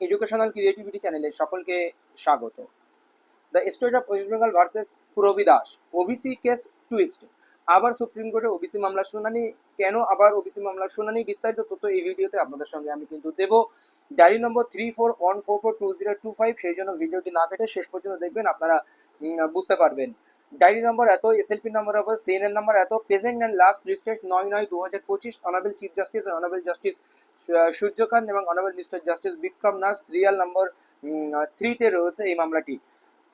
Educational creativity চ্যানেলে সকলকে স্বাগত। The state of West Bengal versus Purabi Das OBC case twist আবার supreme কোর্টে ওবিসি মামলার শুনানি, কেন আবার ওবিসি মামলার শুনানি? বিস্তারিত তথ্য এই ভিডিওতে আপনাদের সঙ্গে আমি কিন্তু দেবো। Diary number three four one four four two zero two five সেই জন্য ভিডিওটি না কেটে শেষ পর্যন্ত দেখবেন, আপনারা বুঝতে পারবেন। ডায়েরি নম্বর এত এসএলপি নম্বর এত সিএনএন নম্বর এত প্রেজেন্ট অ্যান্ড লাস্ট লিস্টেড নয় নয় দু হাজার পঁচিশ honourable chief justice honourable justice Suryakant এবং honourable mister justice Vikram Nath serial number থ্রিতে রয়েছে এই মামলাটি।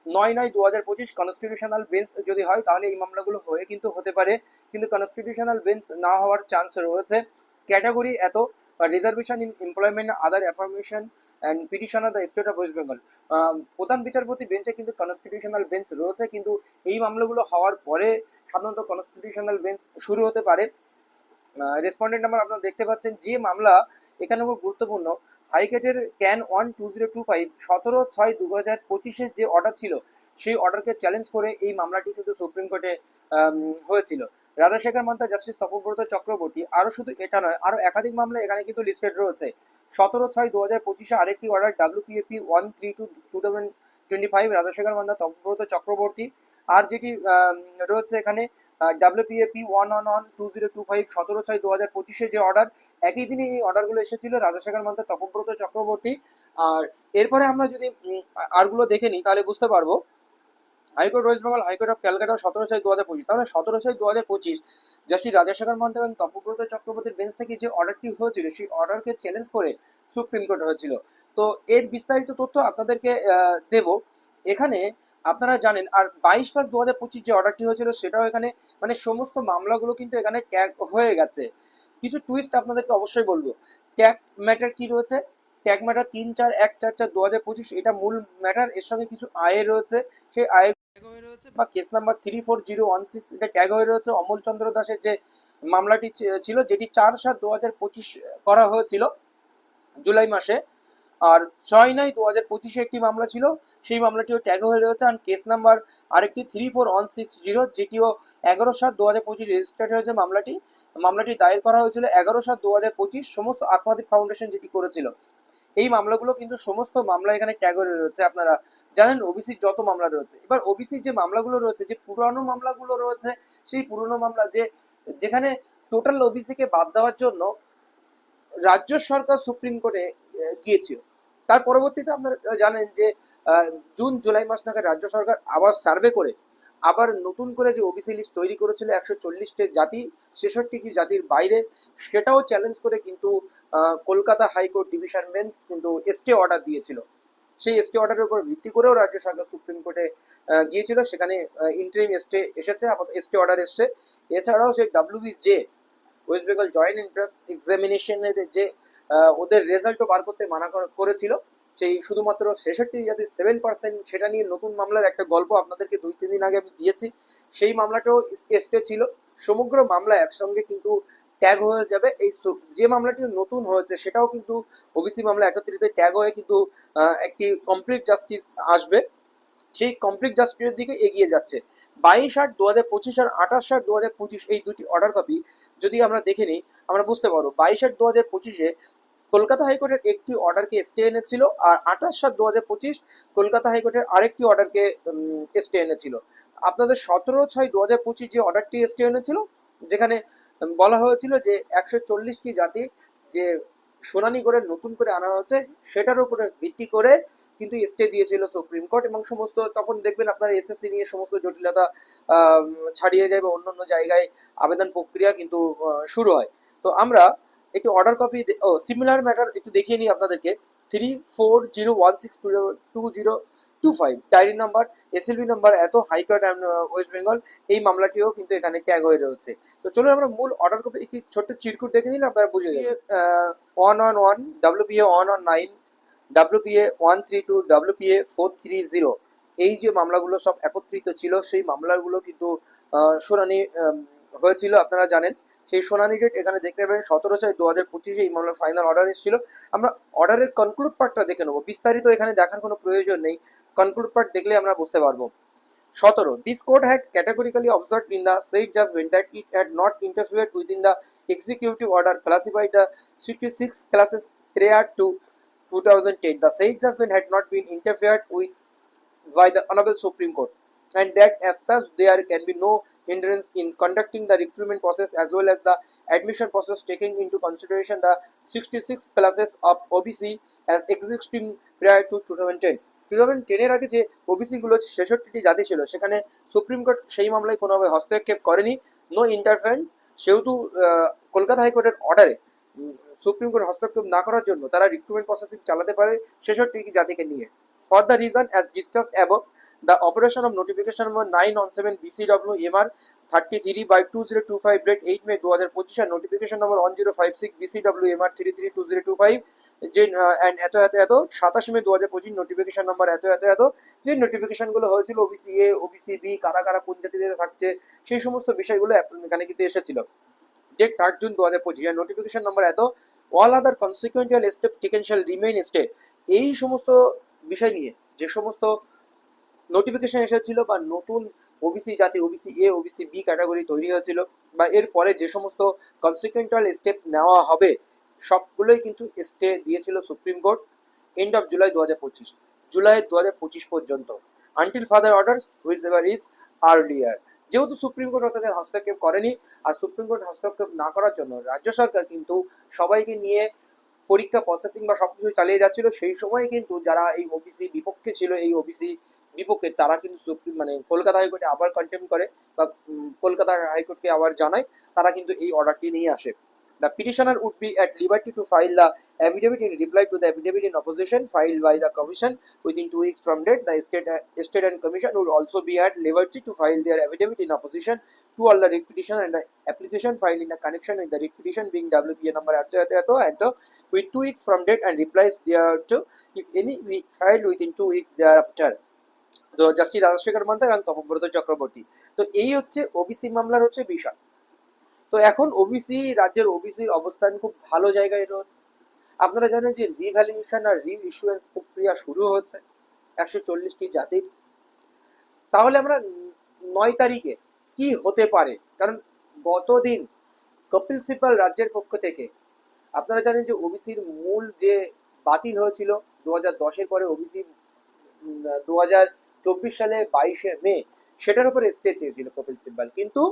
নয় নয় দু হাজার পঁচিশ কনস্টিটিউশনাল বেঞ্চ যদি হয়, তাহলে এই মামলাগুলো হয়ে কিন্তু হতে পারে। কিন্তু কনস্টিটিউশনাল বেঞ্চ না হওয়ার চান্স রয়েছে। ক্যাটাগরি এত reservation in employment other affirmation and petition of the state of West Bengal প্রধান বিচারপতি বেঞ্চে কিন্তু কনস্টিটিউশনাল বেঞ্চ রয়েছে, কিন্তু এই মামলাগুলো হওয়ার পরে সাধারণত কনস্টিটিউশনাল বেঞ্চ শুরু হতে পারে। রেসপন্ডেন্ট নাম্বার আপনারা দেখতে পাচ্ছেন, যে মামলা এখানে খুব গুরুত্বপূর্ণ। হাইকোর্টের can one two zero two five সতেরো ছয় দু হাজার পঁচিশের যে অর্ডার ছিল, সেই অর্ডারকে চ্যালেঞ্জ করে এই মামলাটি কিন্তু সুপ্রিম কোর্টে হয়েছিল। রাজাশেখর মান্তা জাস্টিস তপব্রত চক্রবর্তী আরও শুধু এটা নয় আরও একাধিক মামলা এখানে কিন্তু লিস্টেড রয়েছে। সতেরো ছয় দু হাজার পঁচিশে আরেকটি order WPAP one three two two thousand twenty five Rajashekhar Mantha Tapabrata Chakraborty. আর যেটি রয়েছে এখানে WPAP one one one two zero two five সতেরো ছয় দু হাজার পঁচিশে যে অর্ডার একই দিনে এই অর্ডারগুলো এসেছিল রাজাশেখর মান্তা তপব্রত চক্রবর্তী। আর এরপরে আমরা যদি আরগুলো দেখে নিই, তাহলে বুঝতে পারব। High court, West Bengal high court of Calcutta সতেরো ছয় দু হাজার পঁচিশ। তাহলে সতেরো ছয় দু হাজার পঁচিশ জাস্টিস রাজাশেখর মান্তা এবং তপব্রত চক্রবর্তীর বেঞ্চ থেকে যে অর্ডারটি হয়েছিল, সেই অর্ডারকে চ্যালেঞ্জ করে সুপ্রিম কোর্ট হয়েছিল। তো এর বিস্তারিত তথ্য আপনাদেরকে দেব। এখানে আপনারা জানেন, আর বাইশ পাঁচ দু হাজার পঁচিশ যে অর্ডারটি হয়েছিল, সেটাও এখানে মানে সমস্ত মামলাগুলো কিন্তু এখানে ট্যাগ হয়ে গেছে। কিছু টুইস্ট আপনাদেরকে অবশ্যই বলব। ট্যাগ ম্যাটার কি রয়েছে? ট্যাগ ম্যাটার তিন চার এক চার চার দু হাজার পঁচিশ, এটা মূল ম্যাটার এর সঙ্গে কিছু আয় রয়েছে। সেই আয় বা case number three four zero one six এটা ট্যাগ হয়ে রয়েছে অমল চন্দ্র দাসের যে মামলাটি ছিল, যেটি চার সাত দু হাজার পঁচিশ করা হয়েছিল জুলাই মাসে। আর ছয় নয় দু হাজার পঁচিশে একটি মামলা ছিল, সেই মামলাটিও ট্যাগ হয়ে রয়েছে। আর কেস নাম্বার আরেকটি three four one six zero যেটিও এগারো সাত দু হাজার পঁচিশ রেজিস্টার্ড হয়েছে মামলাটি। মামলাটি দায়ের করা হয়েছিল এগারো সাত দু হাজার পঁচিশ, সমস্ত আত্মাদিক ফাউন্ডেশন যেটি করেছিল। এই মামলাগুলো কিন্তু সমস্ত মামলা এখানে ট্যাগ হয়ে রয়েছে, আপনারা জানেন ওবিসির যত মামলা রয়েছে। এবার ওবিসির যে মামলাগুলো রয়েছে, যে পুরানো মামলাগুলো রয়েছে, সেই পুরনো মামলা, যে যেখানে টোটাল ওবিসিকে বাদ দেওয়ার জন্য রাজ্য সরকার সুপ্রিম কোর্টে গিয়েছিল। তার পরবর্তীতে আপনারা জানেন যে জুন, জুলাই মাস নাগাদ রাজ্য সরকার আবার সার্ভে করে, আবার নতুন করে যে ওবিসি লিস্ট তৈরি করেছিল একশো চল্লিশটি জাতি, ছেষট্টি কি জাতির বাইরে, সেটাও চ্যালেঞ্জ করে কিন্তু কলকাতা হাইকোর্ট ডিভিশন বেঞ্চ কিন্তু এসটে অর্ডার দিয়েছিল। সেই এসটে অর্ডারের উপর ভিত্তি করেও রাজ্য সরকার সুপ্রিম কোর্টে গিয়েছিল। সেখানে ইন্টারিম এসটে এসেছে, আপাতত এসটে অর্ডার এসছে। এছাড়াও সেই WB J West Bengal joint entrance এক্সামিনেশনের যে ওদের রেজাল্টও বার করতে মানা কর- করেছিল। সেই শুধুমাত্র ছেষট্টি যাতে সেভেন পার্সেন্ট সেটা নিয়ে নতুন মামলার একটা গল্প আপনাদেরকে দুই, তিন দিন আগে আমি দিয়েছি। সেই মামলাটাও স্টে ছিল। সমগ্র মামলা একসঙ্গে কিন্তু ট্যাগ হয়ে যাবে। এই যে মামলাটি নতুন হয়েছে, সেটাও কিন্তু ওবিসি মামলা একত্রিত ট্যাগ হয়ে কিন্তু একটি কমপ্লিট জাস্টিস আসবে। সেই কমপ্লিট জাস্টিসের দিকে এগিয়ে যাচ্ছে। বাইশ আট দু হাজার পঁচিশ আর আঠাশ আট দু হাজার পঁচিশ এই দুটি অর্ডার কপি যদি আমরা দেখে নিই, আমরা বুঝতে পারব বাইশ আট দু হাজার পঁচিশে কলকাতা হাইকোর্টের একটি অর্ডারকে স্টে এনেছিল আর আঠাশ সাত দু হাজার পঁচিশ কলকাতা হাইকোর্টের আরেকটি অর্ডারকে স্টে এনেছিল। আপনাদের সতেরো ছয় দু হাজার পঁচিশ যে অর্ডারটি স্টে এনেছিল, যেখানে বলা হয়েছিল যে একশো চল্লিশটি জাতি যে শুনানি করে, নতুন করে আনা হয়েছে, সেটার উপরে ভিত্তি করে কিন্তু স্টে দিয়েছিল সুপ্রিম কোর্ট এবং সমস্ত, তখন দেখবেন আপনার এসএসসি নিয়ে সমস্ত জটিলতা ছাড়িয়ে যায় বা অন্য অন্য জায়গায় আবেদন প্রক্রিয়া কিন্তু শুরু হয়। তো আমরা একটু অর্ডার কপি ও সিমিলার ম্যাটার একটু দেখিয়ে নিই আপনাদেরকে। Three four zero one six two two zero two five diary number SLP number এত হাইকোর্ট ওয়েস্ট বেঙ্গল এই মামলাটিও কিন্তু এখানে ট্যাগ হয়ে রয়েছে। তো চলুন আমরা মূল অর্ডার কপি একটি ছোট্ট চিরকুট দেখে নিন আপনারা বুঝে যাবেন one one one WPA one one nine WPA one three two WPA four three zero এই যে মামলাগুলো সব একত্রিত ছিল, সেই মামলাগুলো কিন্তু শুনানি হয়েছিল, আপনারা জানেন। সেই সোনানি ডেট এখানে দেখতে পাবেন, সতেরো ছয় দু হাজার পঁচিশে এই মামলার ফাইনাল অর্ডার এসেছিল। আমরা অর্ডারের কনক্লুড পার্টটা দেখে নেব। বিস্তারিত এখানে দেখার কোনো প্রয়োজন নেই। কনক্লুড পার্ট দেখলে আমরা বুঝতে পারবো সতেরো this court had categorically observe in the said judgment that it had not interfered within the executive order classified the 66 classes prior to 2010, the sage judgment had not been interfered with by the Honorable Supreme Court, and that as such there can be no hindrance in conducting the recruitment process as well as the admission process taking into consideration the 66 classes of OBC as existing prior to 2010. 2010 টেনের আগে যে ওবিসিগুলো ছেষট্টিটি জাতি ছিল, সেখানে supreme court সেই মামলায় কোনোভাবে হস্তক্ষেপ করেনি নো ইন্টারফারেন্স সেহেতু কলকাতা হাইকোর্টের অর্ডারে সুপ্রিম কোর্ট হস্তক্ষেপ না করার জন্য তারা রিক্রুটমেন্ট প্রসেসিং চালাতে পারে ছেষট্টি জাতিকে নিয়ে। For the reason as discuss above two five date eight May দু হাজার পঁচিশ আর notification number one zero five six BCW MR three three two zero two five যে অ্যান্ড এত এত এত সাতাশ মে দু হাজার পঁচিশ নোটিফিকেশন নম্বর এত এত এত যে নোটিফিকেশনগুলো হয়েছিল ওবিসি এ ওবিসি বি কারা কারা কোন জাতিতে থাকছে সেই সমস্ত বিষয়গুলো এখানে কিন্তু এসেছিল। ডেট থার্ড জুন দু হাজার পঁচিশ নোটিফিকেশন নম্বর এত all other consequential step taken shall remain stay এই সমস্ত বিষয় নিয়ে, যে সমস্ত নোটিফিকেশন এসেছিল বা নতুন ওবিসি জাতি OBC A OBC B category তৈরি হয়েছিল বা এর পরে যে সমস্ত কনসিকুয়েন্টাল স্টেপ নেওয়া হবে, সবগুলোই কিন্তু স্টে দিয়েছিল supreme court end of July দু হাজার পঁচিশ জুলাই দু হাজার পঁচিশ পর্যন্ত। Until further order whichever is earlier যেহেতু সুপ্রিম কোর্ট তাদের হস্তক্ষেপ করেনি, আর সুপ্রিম কোর্ট হস্তক্ষেপ না করার জন্য রাজ্য সরকার কিন্তু সবাইকে নিয়ে পরীক্ষা প্রসেসিং বা সবকিছু চালিয়ে যাচ্ছিল, সেই সময় কিন্তু যারা এই ওবিসি বিপক্ষে ছিল, এই ওবিসি বিপক্ষে তারা কিন্তু সুপ্রিম মানে কলকাতা হাইকোর্টে আবার কন্টেম করে বা কলকাতা হাইকোর্টকে আবার জানায়, তারা কিন্তু এই অর্ডারটি নিয়ে আসে। The petitioner would be at liberty to file the affidavit in reply to the affidavit in opposition file by the commission within two weeks from date the state state and commission would also be at liberty to file their affidavit in opposition to all the writ petition and application file in the connection with the writ petition being WPA number এত এত এত এত with two weeks from date and replies thereto if any file with two weeks thereafter justice Rajshekhar Mantha এবং তপব্রত চক্রবর্তী। তো এই হচ্ছে OBC মামলার হচ্ছে বিষয়। তো এখন ওবিসি রাজ্যের ওবিসির অবস্থান খুব ভালো জায়গায় রয়েছে। আপনারা জানেন যে রিভ্যালুয়েশন আর রি ইস্যুয়েন্স প্রক্রিয়া শুরু হচ্ছে একশো চল্লিশটি জাতির। তাহলে আমরা নয় তারিখে কি হতে পারে? কারণ গতদিন কপিল সিপাল রাজ্যের পক্ষ থেকে আপনারা জানেন যে ওবিসির মূল যে বাতিল হয়েছিল, দু হাজার দশের পরে ওবিসি দু হাজার চব্বিশ সালে বাইশে মে সেটার উপরে স্টে চেয়েছিল কপিল সিব্বাল। কিন্তু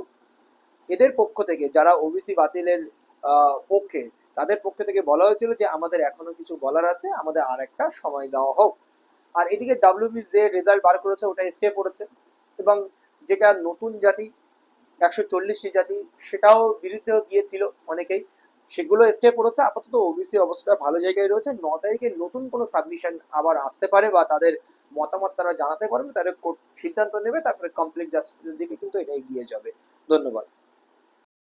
এদের পক্ষ থেকে যারা ওবিসি বাতিলের পক্ষে, তাদের পক্ষ থেকে বলা হয়েছিল যে আমাদের এখনও কিছু বলার আছে, আমাদের আর একটা সময় দেওয়া হোক। আর এদিকে ডাব্লিউবি যে রেজাল্ট বার করেছে ওটা স্টে পড়েছে। এবং যেটা নতুন জাতি, একশো চল্লিশটি জাতি, সেটাও বিরুদ্ধেও গিয়েছিল অনেকেই। সেগুলো স্টে পড়েছে, আপাতত ওবিসি অবস্থা ভালো জায়গায় রয়েছে। ন তারিখে নতুন কোনো সাবমিশন আবার আসতে পারে বা তাদের মতামত তারা জানাতে পারবে কোর্ট সিদ্ধান্ত নেবে, তারপরে কমপ্লিট জাস্টিসের দিকে কিন্তু এটা এগিয়ে যাবে। ধন্যবাদ।